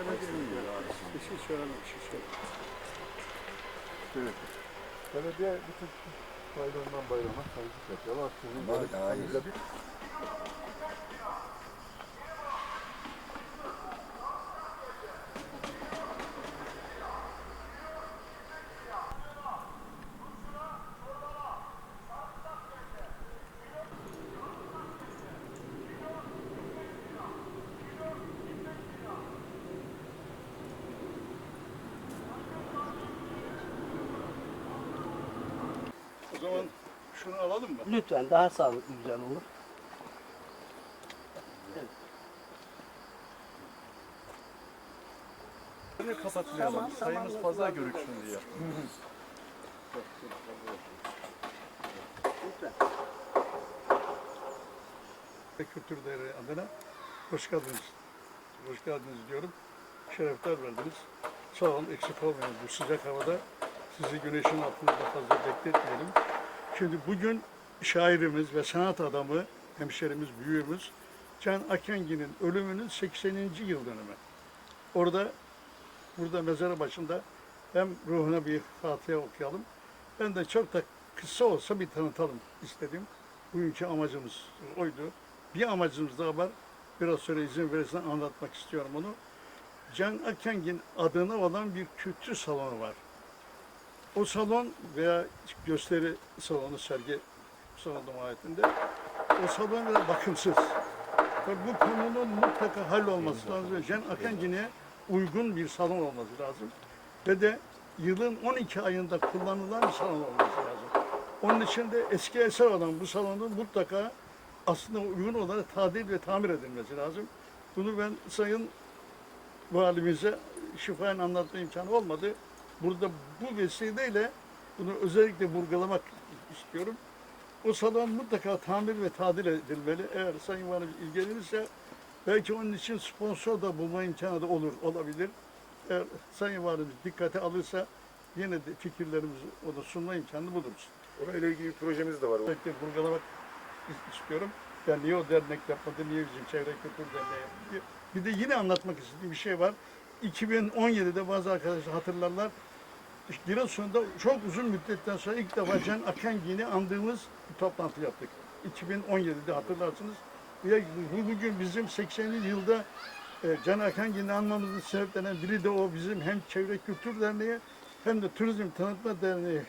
Belediyenin mi? Bir şey söyleme, bir şey söyle. Evet. Belediye bütün bayramdan bayrama tanıklık yapıyorlar. Böyle hayır. bizde bir O zaman şunu alalım mı? Lütfen daha sağlıklı güzel olur. Böyle kapatmayalım. Tamam, tamam, Sayımız tamam. fazla görüksün diye. Kültür Değeri adına hoş geldiniz. Hoş geldiniz diyorum. Şerefler verdiniz. Sağ olun, eksik olmayın. Bu sıcak havada sizi güneşin altında fazla bekletmeyelim. Şimdi bugün şairimiz ve sanat adamı, hemşerimiz, büyüğümüz Can Akengi'nin ölümünün 80. yıl dönümü. Orada, burada mezarı başında hem ruhuna bir Fatiha okuyalım. Ben de çok da kısa olsa bir tanıtalım istedim. Bugünkü amacımız oydu. Bir amacımız daha var. Biraz sonra izin verirsen anlatmak istiyorum onu. Can Akengin adına olan bir kültür salonu var. O salon veya gösteri salonu, sergi salonu mahiyetinde o salon biraz bakımsız. Tabii bu konunun mutlaka hallolması lazım. ve Can Akengin'e uygun bir salon olması lazım. Ve de yılın 12 ayında kullanılan bir salon olması lazım. Onun için de eski eser olan bu salonun mutlaka aslında uygun olarak tadil ve tamir edilmesi lazım. Bunu ben Sayın Valimize şifayen anlatma imkanı olmadı. Burada bu vesileyle bunu özellikle vurgulamak istiyorum. O salon mutlaka tamir ve tadil edilmeli. Eğer Sayın Valim ilgilenirse belki onun için sponsor da bulma imkanı da olur, olabilir. Eğer Sayın Valimiz dikkate alırsa yine de fikirlerimizi ona sunma imkanı buluruz. Onunla ilgili bir projemiz de var. Özellikle vurgulamak is- istiyorum. Yani niye o dernek yapmadı, niye bizim Çevre Kültür Derneği yapmadı? Bir de yine anlatmak istediğim bir şey var. 2017'de bazı arkadaşlar hatırlarlar. Giresun'da çok uzun müddetten sonra ilk defa Can Akengi'ni andığımız bir toplantı yaptık. 2017'de hatırlarsınız. Bugün bizim 80'li yılda e, Can Akengi'ni anmamızın sebeplerinden biri de o bizim hem Çevre Kültür Derneği hem de Turizm Tanıtma Derneği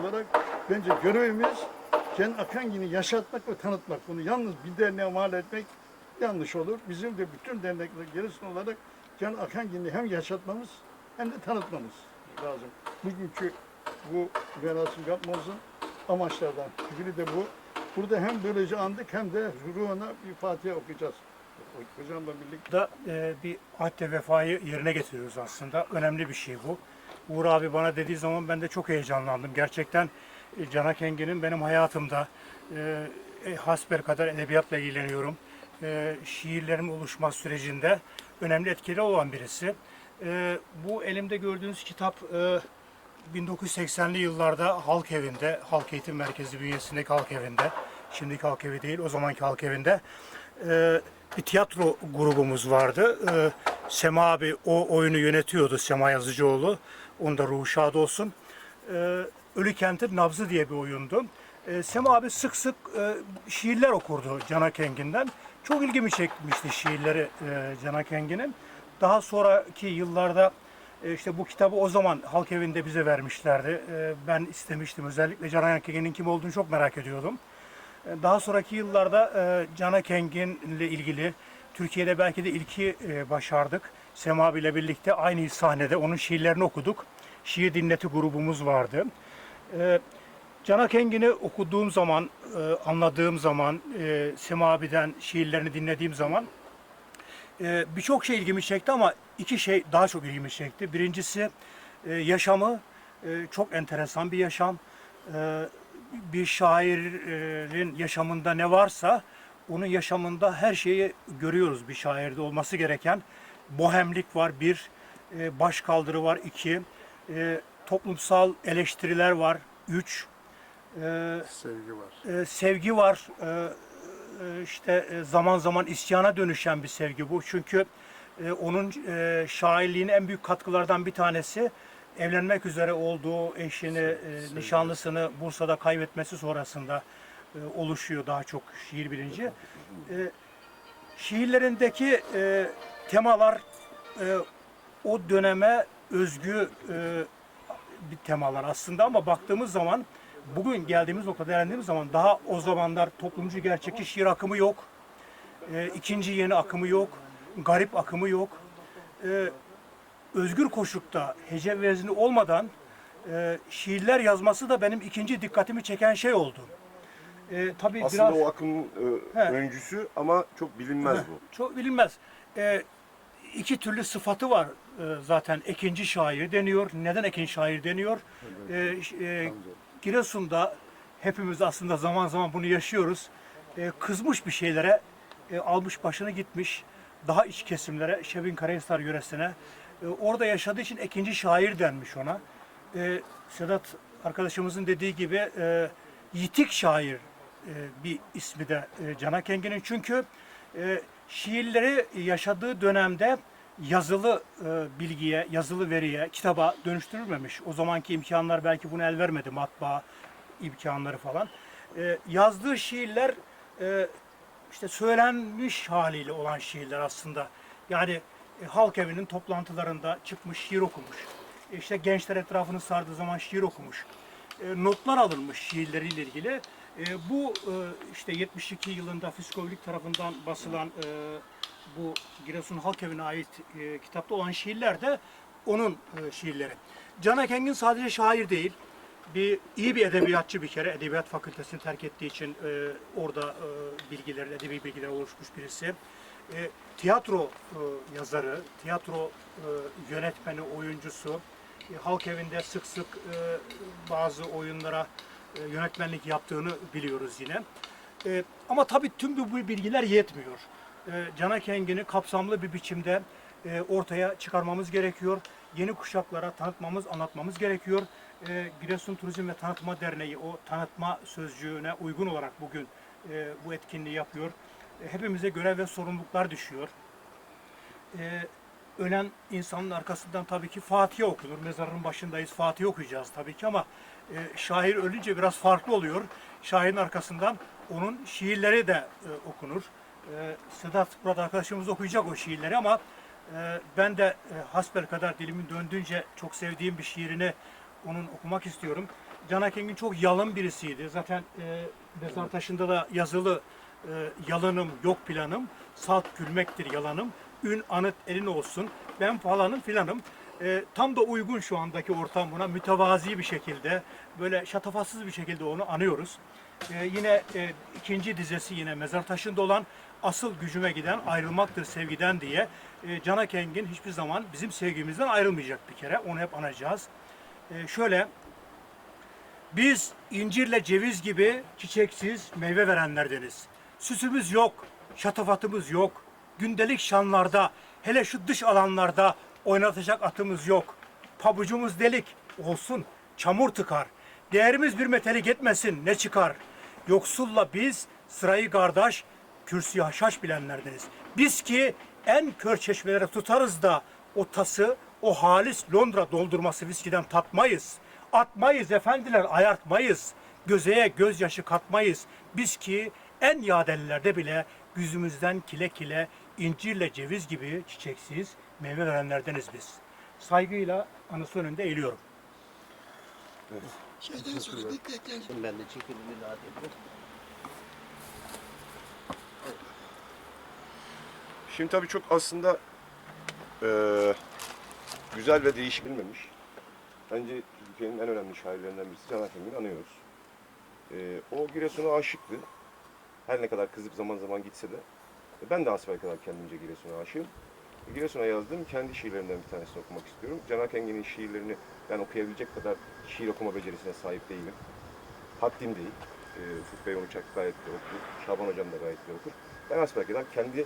olarak bence görevimiz Can Akengi'ni yaşatmak ve tanıtmak. Bunu yalnız bir derneğe mal etmek yanlış olur. Bizim de bütün dernekler gerisinde olarak Can Akengi'ni hem yaşatmamız hem de tanıtmamız lazım. Bugünkü bu merasim yapmamızın amaçlardan biri de bu. Burada hem böylece andık hem de ruhuna bir Fatiha okuyacağız. Hocamla birlikte. da e, bir ahd ve vefayı yerine getiriyoruz aslında. Önemli bir şey bu. Uğur abi bana dediği zaman ben de çok heyecanlandım. Gerçekten e, Canak Engin'in benim hayatımda e, e, hasbel kadar edebiyatla ilgileniyorum. E, şiirlerin oluşma sürecinde önemli etkili olan birisi. E, bu elimde gördüğünüz kitap e, 1980'li yıllarda Halk Evi'nde, Halk Eğitim Merkezi bünyesindeki Halk Evi'nde, şimdiki Halk Evi değil, o zamanki Halk Evi'nde e, bir tiyatro grubumuz vardı. E, Sema abi o oyunu yönetiyordu, Sema Yazıcıoğlu. Onun da ruhu şad olsun. E, Ölü Kent'in Nabzı diye bir oyundu. E, Sema abi sık sık e, şiirler okurdu Canak Engin'den. Çok ilgimi çekmişti şiirleri e, Canak Engin'in. Daha sonraki yıllarda e, işte bu kitabı o zaman halk evinde bize vermişlerdi. E, Ben istemiştim özellikle Canak Engin'in kim olduğunu çok merak ediyordum. E, Daha sonraki yıllarda e, Canak Engin ile ilgili Türkiye'de belki de ilki başardık. Sema ile birlikte aynı sahnede onun şiirlerini okuduk. Şiir dinleti grubumuz vardı. E, Canak Engin'i okuduğum zaman, anladığım zaman, Sema abiden şiirlerini dinlediğim zaman e, birçok şey ilgimi çekti ama iki şey daha çok ilgimi çekti. Birincisi e, yaşamı, e, çok enteresan bir yaşam. E, bir şairin yaşamında ne varsa onun yaşamında her şeyi görüyoruz bir şairde olması gereken. Bohemlik var bir, e, başkaldırı var iki, e, toplumsal eleştiriler var üç, e, Sevgi var. e, sevgi var. E, işte e, zaman zaman isyana dönüşen bir sevgi bu. Çünkü E, onun e, şairliğine en büyük katkılardan bir tanesi evlenmek üzere olduğu eşini, e, nişanlısını Bursa'da kaybetmesi sonrasında e, oluşuyor daha çok şiir bilinci. E, şiirlerindeki e, temalar e, o döneme özgü e, bir temalar aslında ama baktığımız zaman bugün geldiğimiz noktada değerlendiğimiz zaman daha o zamanlar toplumcu gerçekçi şiir akımı yok. E, ikinci yeni akımı yok. Garip akımı yok. E, özgür koşukta hece vezni olmadan e, şiirler yazması da benim ikinci dikkatimi çeken şey oldu. E, tabii Aslında biraz o akımın e, He. öncüsü ama çok bilinmez bu. çok bilinmez. E, iki türlü sıfatı var e, zaten. Ekinci şair deniyor. Neden ekinci şair deniyor? E, e, Giresun'da hepimiz aslında zaman zaman bunu yaşıyoruz. E, kızmış bir şeylere e, almış başını gitmiş. Daha iç kesimlere, Şebin Karahisar yöresine. E, orada yaşadığı için ikinci şair denmiş ona. E, Sedat arkadaşımızın dediği gibi e, yitik şair e, bir ismi de e, Canak Engin'in. Çünkü e, şiirleri yaşadığı dönemde yazılı e, bilgiye, yazılı veriye, kitaba dönüştürülmemiş. O zamanki imkanlar belki bunu el vermedi, matbaa imkanları falan. E, yazdığı şiirler e, işte söylenmiş haliyle olan şiirler aslında. Yani e, halk evinin toplantılarında çıkmış şiir okumuş. E, işte gençler etrafını sardığı zaman şiir okumuş. E, notlar alınmış şiirleriyle ilgili. E, bu e, işte 72 yılında Fiskovilik tarafından basılan e, bu Giresun Halk Evi'ne ait e, kitapta olan şiirler de onun e, şiirleri. Canak Engin sadece şair değil, bir iyi bir edebiyatçı bir kere. Edebiyat fakültesini terk ettiği için e, orada e, bilgiler, edebi bilgiler oluşmuş birisi. E, tiyatro e, yazarı, tiyatro e, yönetmeni, oyuncusu. E, halk evinde sık sık e, bazı oyunlara e, yönetmenlik yaptığını biliyoruz yine. E, ama tabii tüm bu bilgiler yetmiyor. E, Canak Engin'i kapsamlı bir biçimde e, ortaya çıkarmamız gerekiyor. Yeni kuşaklara tanıtmamız, anlatmamız gerekiyor. E, Giresun Turizm ve Tanıtma Derneği o tanıtma sözcüğüne uygun olarak bugün bu etkinliği yapıyor. Hepimize görev ve sorumluluklar düşüyor. Ölen insanın arkasından tabii ki Fatiha okunur. Mezarın başındayız, Fatiha okuyacağız tabii ki ama şair ölünce biraz farklı oluyor. Şairin arkasından onun şiirleri de okunur. E, Sedat burada arkadaşımız okuyacak o şiirleri ama e, ben de e, hasbel kadar dilimin döndüğünce çok sevdiğim bir şiirini onun okumak istiyorum. Canak Engin çok yalın birisiydi. Zaten e, mezar taşında da yazılı e, yalanım yok planım, salt gülmektir yalanım, ün anıt elin olsun, ben falanım filanım. E, tam da uygun şu andaki ortam buna mütevazi bir şekilde, böyle şatafatsız bir şekilde onu anıyoruz. E, yine e, ikinci dizesi yine mezar taşında olan asıl gücüme giden ayrılmaktır sevgiden diye e, Canak Engin hiçbir zaman bizim sevgimizden ayrılmayacak bir kere. Onu hep anacağız. E, şöyle biz incirle ceviz gibi çiçeksiz meyve verenlerdeniz. Süsümüz yok, şatafatımız yok. Gündelik şanlarda, hele şu dış alanlarda oynatacak atımız yok. Pabucumuz delik, olsun, çamur tıkar. Değerimiz bir metelik etmesin, ne çıkar? Yoksulla biz sırayı kardeş, kürsüyü haşhaş bilenlerdeniz. Biz ki en kör çeşmelere tutarız da o tası, o halis Londra doldurması viskiden tatmayız. Atmayız efendiler, ayartmayız. Gözeye gözyaşı katmayız. Biz ki en yadelilerde bile yüzümüzden kile kile incirle ceviz gibi çiçeksiz meyve verenlerdeniz biz. Saygıyla anısı önünde eğiliyorum. Şeyden sonra dikkatler Ben de çekilimi daha dedim. Şimdi tabii çok aslında eee, güzel ve değişik bilmemiş. Bence Türkiye'nin en önemli şairlerinden birisi Canan Engin anıyoruz. Eee, o Giresun'a aşıktı. Her ne kadar kızıp zaman zaman gitse de. E, Ben de asbel kadar kendimce Giresun'a aşığım. E, Giresun'a yazdığım kendi şiirlerimden bir tanesini okumak istiyorum. Canan Engin'in şiirlerini ben okuyabilecek kadar şiir okuma becerisine sahip değilim. Haddim değil. Ee, Ufuk Bey onu gayet de okur. Şaban Hocam da gayet de okur. Ben asbelkader kendi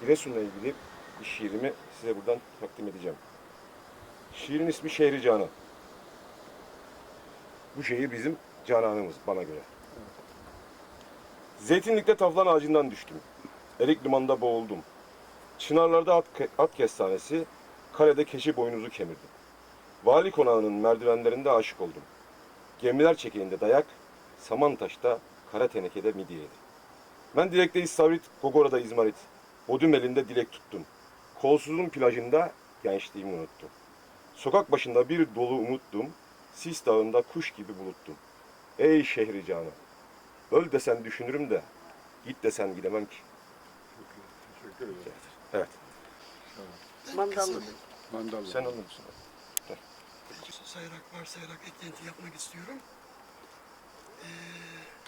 Giresun'la ilgili bir şiirimi size buradan takdim edeceğim. Şiirin ismi Şehri Canan. Bu şehir bizim cananımız bana göre. Zeytinlik'te tavlan ağacından düştüm. Erik limanda boğuldum. Çınarlarda at, at kestanesi, kalede keçi boynuzu kemirdim. Vali konağının merdivenlerinde aşık oldum. Gemiler çekilinde dayak, Samantaş'ta kara tenekede midye yedi. Ben dilekte istavrit, Gogora'da izmarit, Bodrum elinde dilek tuttum. Kolsuzun plajında gençliğimi unuttum. Sokak başında bir dolu umuttum, sis dağında kuş gibi buluttum. Ey şehri canı, öl desen düşünürüm de, git desen gidemem ki. Teşekkür ederim. Evet, Mandallı. Mandallı. sen alır mısın? sayarak varsayarak eklenti yapmak istiyorum. Ee,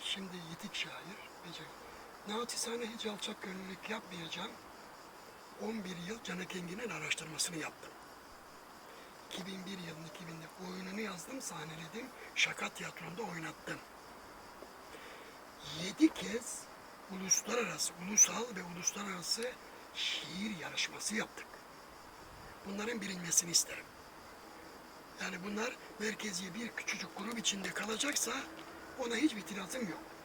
şimdi yitik şair, beceri. Naçizane hiç alçak gönüllülük yapmayacağım. 11 yıl Canak Engin'in araştırmasını yaptım. 2001 yılın 2000'de oyununu yazdım, sahneledim. Şaka tiyatromda oynattım. 7 kez uluslararası, ulusal ve uluslararası şiir yarışması yaptık. Bunların bilinmesini isterim. Yani bunlar merkezi bir küçücük grup içinde kalacaksa ona hiç itirazım yok.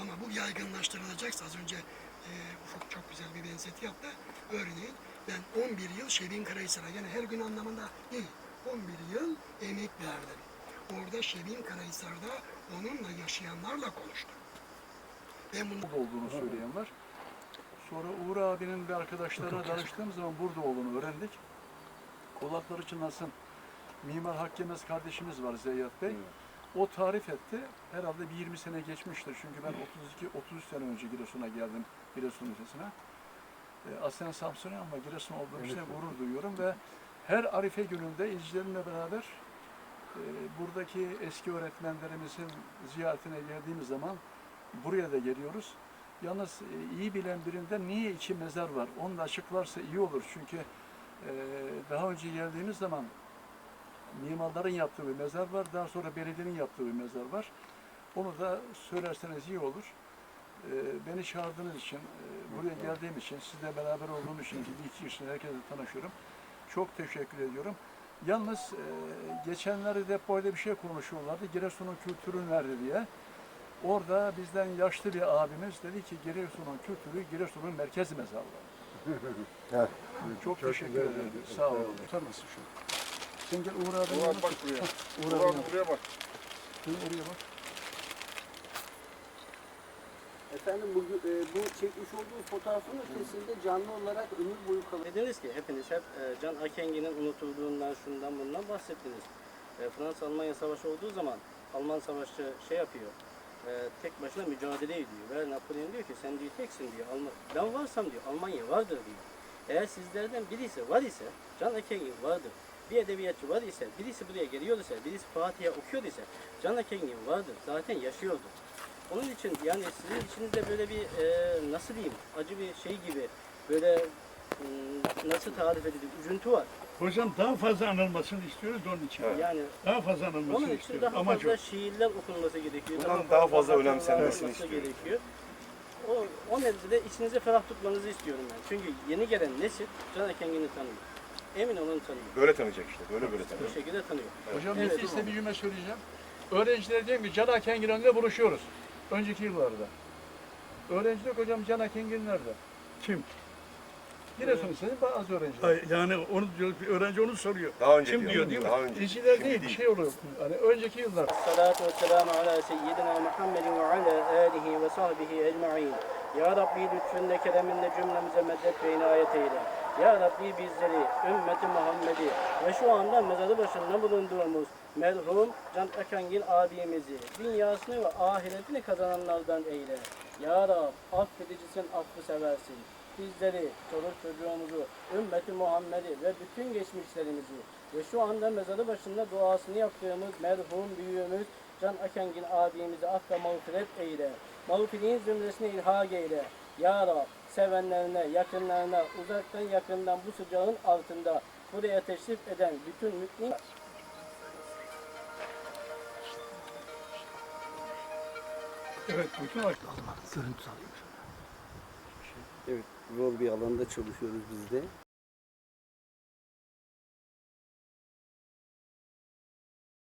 Ama bu yaygınlaştırılacaksa az önce e, Ufuk çok güzel bir benzeti yaptı. Örneğin ben 11 yıl Şevin Karahisar'a yani her gün anlamında değil. 11 yıl emek verdim. Orada Şevin Karahisar'da onunla yaşayanlarla konuştum. Ben bunu burada olduğunu söyleyen var. Sonra Uğur abinin ve arkadaşlarına danıştığım zaman burada olduğunu öğrendik. Kulakları çınlasın. Mimar Hakkemez kardeşimiz var Zeyyat Bey. O tarif etti. Herhalde bir 20 sene geçmiştir. Çünkü ben 32-33 sene önce Giresun'a geldim. Giresun Lisesi'ne. E, aslen Samsun'a ama Giresun olduğum için gurur duyuyorum ve her Arife gününde izcilerimle beraber e, buradaki eski öğretmenlerimizin ziyaretine geldiğimiz zaman buraya da geliyoruz. Yalnız e, iyi bilen birinden niye iki mezar var? Onu da açıklarsa iyi olur. Çünkü e, daha önce geldiğimiz zaman mimarların yaptığı bir mezar var. Daha sonra belediyenin yaptığı bir mezar var. Onu da söylerseniz iyi olur. E, beni çağırdığınız için, e, buraya geldiğim için, sizle beraber olduğum için, iki kişiyle herkese tanışıyorum. Çok teşekkür ediyorum. Yalnız e, geçenlerde depoyda bir şey konuşuyorlardı. Giresun'un kültürü nerede diye. Orada bizden yaşlı bir abimiz dedi ki Giresun'un kültürü Giresun'un merkez mezarlığı. Evet. Çok, Çok teşekkür ederim. Sağ olun. Tutar mısın şu? Sen gel Uğur abinin Uğur bak buraya. Uğur yanına. buraya bak. Sen oraya bak. Efendim bu, e, bu çekmiş olduğunuz fotoğrafın ötesinde canlı olarak ömür boyu kalır. Dediniz ki hepiniz hep e, Can Akengi'nin unutulduğundan, şundan bundan bahsettiniz. E, Fransa-Almanya savaşı olduğu zaman Alman savaşçı şey yapıyor, e, tek başına mücadele ediyor. Ve Napolyon diyor ki sen diyor teksin diyor, Alman, ben varsam diyor, Almanya vardır diyor. Eğer sizlerden birisi var ise, Can Akengi vardır. Bir edebiyatçı var ise, birisi buraya geliyor ise, birisi Fatiha okuyor ise, Can Akengi vardır, zaten yaşıyordu. Onun için yani sizin içinizde böyle bir e, nasıl diyeyim, acı bir şey gibi, böyle Hmm, nasıl tarif edilir? Üzüntü var. Hocam daha fazla anılmasını istiyoruz da onun için. Yani Daha fazla onun anılmasını için istiyoruz. daha fazla şiirler okunması gerekiyor. Bundan daha fazla hatırlanması önemsenmesini istiyorum. gerekiyor. O, o nedenle içinize ferah tutmanızı istiyorum ben. Çünkü yeni gelen nesil Can Ekengin'i tanıyor. Emin olun tanıyor. Böyle tanıyacak işte, böyle böyle Bu tanıyacak. şekilde tanıyor. Hocam Evet, evet, tamam. bir cümle söyleyeceğim. Öğrenciler diyorum ki Can Akengin önünde buluşuyoruz. Önceki yıllarda. Öğrenciler hocam Can Akengin nerede? Kim? Giresun Lisesi bazı öğrenciler. Ay, Yani onu diyor, öğrenci onu soruyor. Daha önce Kim diyor, diyor, değil mi? Daha önce. Şimdi değil, bir şey oluyor. Hani önceki yıllar. Salatu ve selamu ala seyyidina Muhammedin ve ala alihi ve sahbihi ecma'in. Ya Rabbi lütfunle kereminle cümlemize meddet ve inayet eyle. Ya Rabbi bizleri, ümmeti Muhammed'i ve şu anda mezarı başında bulunduğumuz merhum Can Akangil abimizi dünyasını ve ahiretini kazananlardan eyle. Ya Rab affedicisin, affı seversin. Bizleri, çoluk çocuğumuzu, ümmeti Muhammed'i ve bütün geçmişlerimizi ve şu anda mezarı başında duasını yaptığımız merhum büyüğümüz Can Akengin abimizi affe mağfiret eyle. Mağfirin zümresine ilhak eyle. Ya Rab, sevenlerine, yakınlarına, uzaktan yakından bu sıcağın altında buraya teşrif eden bütün mümin Evet, bütün aç- Evet, rol bir alanda çalışıyoruz biz de.